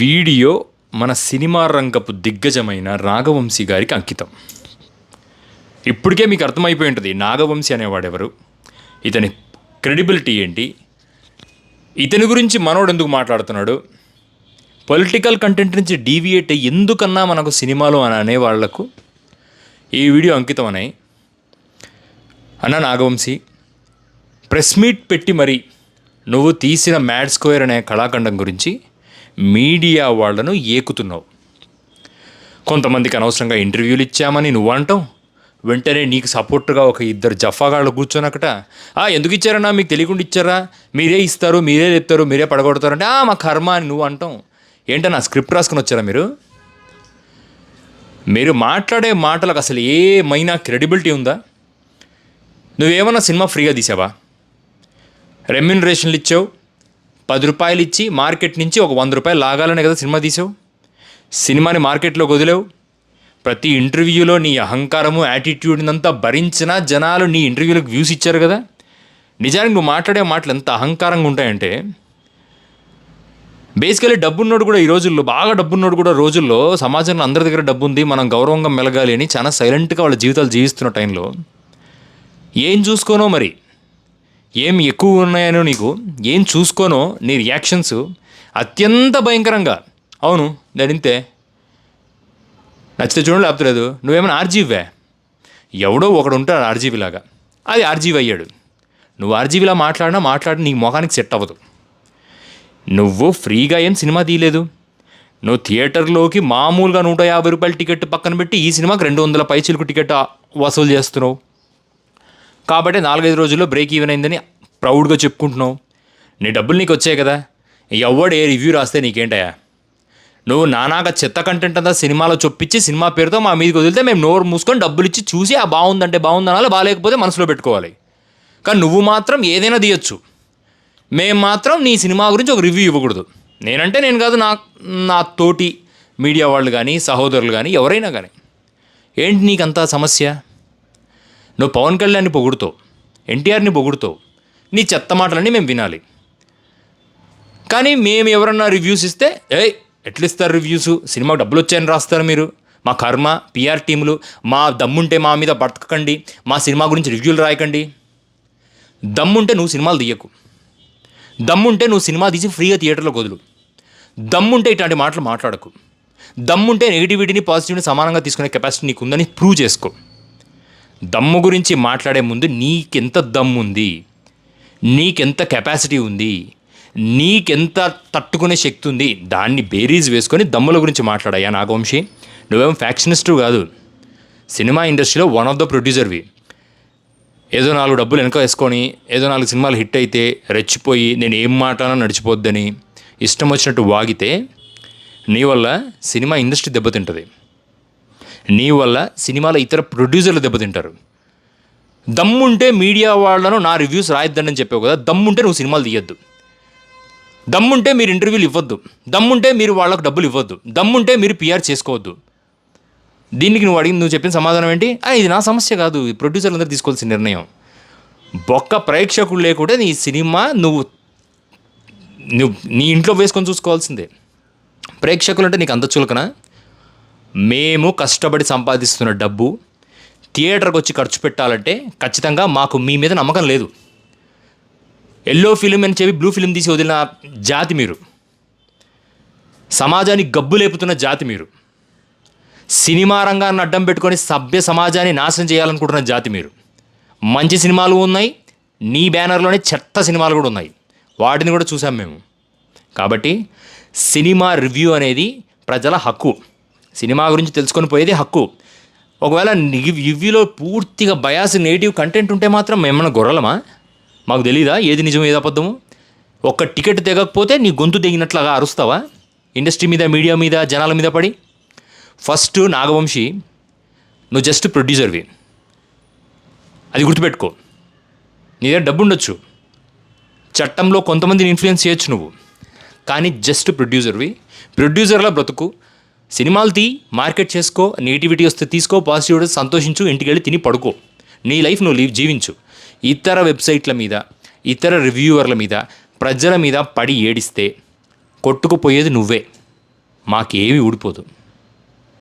Video మన cinema రంగపు దిగ్గజమైన Nagavamsi గారికి అంకితం. ఇప్పటికే మీకు అర్థమైపోయి ఉంటుంది నాగవంశీ అనేవాడెవరు. ఇతని క్రెడిబిలిటీ ఏంటి? ఇతని గురించి మనోడు ఎందుకు మాట్లాడుతున్నాడు? పొలిటికల్ కంటెంట్ నుంచి డీవియేట్ అయ్యి ఎందుకన్నా మనకు సినిమాలు అని అనే వాళ్ళకు ఈ వీడియో అంకితం అన్నాయి అన్న నాగవంశీ ప్రెస్ మీట్ పెట్టి మరి నువ్వు తీసిన మ్యాడ్ స్క్వేర్ అనే కళాఖండం గురించి మీడియా వాళ్ళను ఏకుతున్నావు. కొంతమందికి అనవసరంగా ఇంటర్వ్యూలు ఇచ్చామని నువ్వు అంటావు వెంటనే నీకు సపోర్ట్గా ఒక ఇద్దరు జఫాగాళ్ళు కూర్చొనకట అక్కడ ఎందుకు ఇచ్చారన్నా? మీకు తెలియకుండా ఇచ్చారా? మీరే ఇస్తారు మీరే చెప్తారు మీరే పడగొడతారంటే "ఆ, మా కర్మ అని నువ్వు అంటాం ఏంటన్నా స్క్రిప్ట్ రాసుకుని వచ్చారా మీరు? మీరు మాట్లాడే మాటలకు అసలు ఏమైనా క్రెడిబిలిటీ ఉందా? నువ్వేమన్నా సినిమా ఫ్రీగా తీసావా? రెమ్యునరేషన్లు ఇచ్చావు పది రూపాయలు ఇచ్చి మార్కెట్ నుంచి ఒక వంద రూపాయలు లాగాలనే కదా సినిమా తీసావు? సినిమాని మార్కెట్లోకి వదిలేవు? ప్రతి ఇంటర్వ్యూలో నీ అహంకారము యాటిట్యూడ్ని అంతా భరించిన జనాలు నీ ఇంటర్వ్యూలకు వ్యూస్ ఇచ్చారు కదా? నిజానికి నువ్వు మాట్లాడే మాటలు ఎంత అహంకారంగా ఉంటాయంటే బేసికలీ డబ్బున్నోడు కూడా ఈ రోజుల్లో బాగా డబ్బున్నోడు కూడా రోజుల్లో సమాజంలో అందరి దగ్గర డబ్బు ఉంది మనం గౌరవంగా మెలగాలి అని చాలా సైలెంట్గా వాళ్ళ జీవితాలు జీవిస్తున్న టైంలో. ఏం చూసుకోనో మరి? ఏం ఎక్కువ ఉన్నాయనో నీకు ఏం చూసుకోనో నీ రియాక్షన్స్ అత్యంత భయంకరంగా. అవును నేను ఇంతే. నచ్చితే చూడండి లేపలేదు నువ్వేమైనా ఆర్జీవే? ఎవడో ఒకడు ఉంటాడు ఆర్జీవీ లాగా అది ఆర్జీవీ అయ్యాడు. నువ్వు ఆర్జీబీలా మాట్లాడినా మాట్లాడి నీ మొఖానికి సెట్ అవ్వదు. నువ్వు ఫ్రీగా ఏం సినిమా తీయలేదు. నువ్వు థియేటర్లోకి మామూలుగా నూట యాభై రూపాయల టికెట్ పక్కన పెట్టి ఈ సినిమాకి రెండు వందల పైచిలకు టికెట్ వసూలు చేస్తున్నావు. కాబట్టి నాలుగైదు రోజుల్లో బ్రేక్ ఈవెన్ అయిందని ప్రౌడ్గా చెప్పుకుంటున్నావు. నీ డబ్బులు నీకు వచ్చాయి కదా. ఎవడు ఏ రివ్యూ రాస్తే నీకేంటయా నువ్వు నానాగా చెత్త కంటెంట్ అంతా సినిమాలో చొప్పించి సినిమా పేరుతో మా మీదకి వదిలితే మేము నోరు మూసుకొని డబ్బులు ఇచ్చి చూసి ఆ బాగుందంటే బాగుందనాలి బాగాలేకపోతే మనసులో పెట్టుకోవాలి. కానీ నువ్వు మాత్రం ఏదైనా తీయొచ్చు. మేము మాత్రం నీ సినిమా గురించి ఒక రివ్యూ ఇవ్వకూడదు. నేనంటే నేను కాదు నా నా తోటి మీడియా వాళ్ళు కానీ సహోదరులు కానీ ఎవరైనా కానీ ఏంటి నీకంతా సమస్య? నువ్వు పవన్ కళ్యాణ్ని పొగుడుతావు ఎన్టీఆర్ని పొగుడుతావు. నీ చెత్త మాటలన్నీ మేము వినాలి. కానీ మేము ఎవరన్నా రివ్యూస్ ఇస్తే ఏయ్ ఎట్లా ఇస్తారు రివ్యూస్ సినిమాకి డబ్బులు వచ్చాయని రాస్తారు మీరు. మా కర్మ పిఆర్ టీములు మా దమ్ముంటే మా మీద బతకకండి. మా సినిమా గురించి రివ్యూలు రాయకండి. దమ్ముంటే నువ్వు సినిమాలు తీయకు. దమ్ముంటే నువ్వు సినిమా తీసి ఫ్రీగా థియేటర్లో వదులు. దమ్ముంటే ఇట్లాంటి మాటలు మాట్లాడకు. దమ్ముంటే నెగిటివిటీని పాజిటివ్ని సమానంగా తీసుకునే కెపాసిటీ నీకు ఉందని ప్రూవ్ చేసుకో. దమ్ము గురించి మాట్లాడే ముందు నీకెంత దమ్ముంది? నీకెంత కెపాసిటీ ఉంది? నీకెంత తట్టుకునే శక్తి ఉంది? దాన్ని బేరీజ్ వేసుకొని దమ్ముల గురించి మాట్లాడయ్యా నాగవంశీ. నువ్వేం ఫ్యాక్షనిస్టు కాదు. సినిమా ఇండస్ట్రీలో వన్ ఆఫ్ ద ప్రొడ్యూసర్వి ఏదో నాలుగు డబ్బులు వెనక వేసుకొని ఏదో నాలుగు సినిమాలు హిట్ అయితే రెచ్చిపోయి నేను ఏం మాట్లాడినా నడిచిపోద్దని ఇష్టం వచ్చినట్టు వాగితే నీ వల్ల సినిమా ఇండస్ట్రీ దెబ్బతింటుంది. నీ వల్ల సినిమాలో ఇతర ప్రొడ్యూసర్లు దెబ్బతింటారు. దమ్ముంటే మీడియా వాళ్ళను నా రివ్యూస్ రాయొద్దని చెప్పావు కదా దమ్ముంటే నువ్వు సినిమాలు తీయొద్దు. దమ్ముంటే మీరు ఇంటర్వ్యూలు ఇవ్వద్దు. దమ్ముంటే మీరు వాళ్ళకు డబ్బులు ఇవ్వద్దు. దమ్ముంటే మీరు పిఆర్ చేసుకోవద్దు. దీనికి నువ్వు అడిగింది నువ్వు చెప్పిన సమాధానం ఏంటి? "ఆ, ఇది నా సమస్య కాదు. ఈ ప్రొడ్యూసర్లు అందరూ తీసుకోవాల్సిన నిర్ణయం. బొక్క ప్రేక్షకులు లేకుంటే నీ సినిమా నువ్వు నువ్వు నీ ఇంట్లో వేసుకొని చూసుకోవాల్సిందే. ప్రేక్షకులు అంటే నీకు అంత చులకనా? మేము కష్టపడి సంపాదిస్తున్న డబ్బు థియేటర్కి వచ్చి ఖర్చు పెట్టాలంటే ఖచ్చితంగా మాకు మీ మీద నమ్మకం లేదు. ఎల్లో ఫిలిం అని చెప్పి బ్లూ ఫిలిం తీసి వదిలిన జాతి మీరు. సమాజానికి గబ్బు లేపుతున్న జాతి మీరు. సినిమా రంగాన్ని అడ్డం పెట్టుకొని సభ్య సమాజాన్ని నాశనం చేయాలనుకుంటున్న జాతి మీరు. మంచి సినిమాలు ఉన్నాయి నీ బ్యానర్లోనే చెత్త సినిమాలు కూడా ఉన్నాయి. వాటిని కూడా చూసాం మేము. కాబట్టి సినిమా రివ్యూ అనేది ప్రజల హక్కు. సినిమా గురించి తెలుసుకొని పోయేది హక్కు. ఒకవేళ ఇవిలో పూర్తిగా బయాస్ నెగిటివ్ కంటెంట్ ఉంటే మాత్రం మేమన్నా గొర్రెలమా? మాకు తెలీదా? ఏది నిజం ఏది అబద్ధము? ఒక్క టికెట్ తెగకపోతే నీ గొంతు తెగినట్లుగా అరుస్తావా? ఇండస్ట్రీ మీద మీడియా మీద జనాల మీద పడి? ఫస్ట్ నాగవంశి నువ్వు జస్ట్ ప్రొడ్యూసర్వి. అది గుర్తుపెట్టుకో. నీ దగ్గర డబ్బు ఉండొచ్చు చట్టంలో కొంతమందిని ఇన్ఫ్లుయెన్స్ చేయొచ్చు నువ్వు. కానీ జస్ట్ ప్రొడ్యూసర్వి. ప్రొడ్యూసర్లా బ్రతుకు సినిమాలు తీ మార్కెట్ చేసుకో నెగిటివిటీ వస్తే తీసుకో పాజిటివ్ వస్తే సంతోషించు ఇంటికి వెళ్ళి తిని పడుకో. నీ లైఫ్ నువ్వు లీవ్ జీవించు. ఇతర వెబ్సైట్ల మీద ఇతర రివ్యూవర్ల మీద ప్రజల మీద పడి ఏడిస్తే కొట్టుకుపోయేది నువ్వే. మాకేమీ ఊడిపోదు.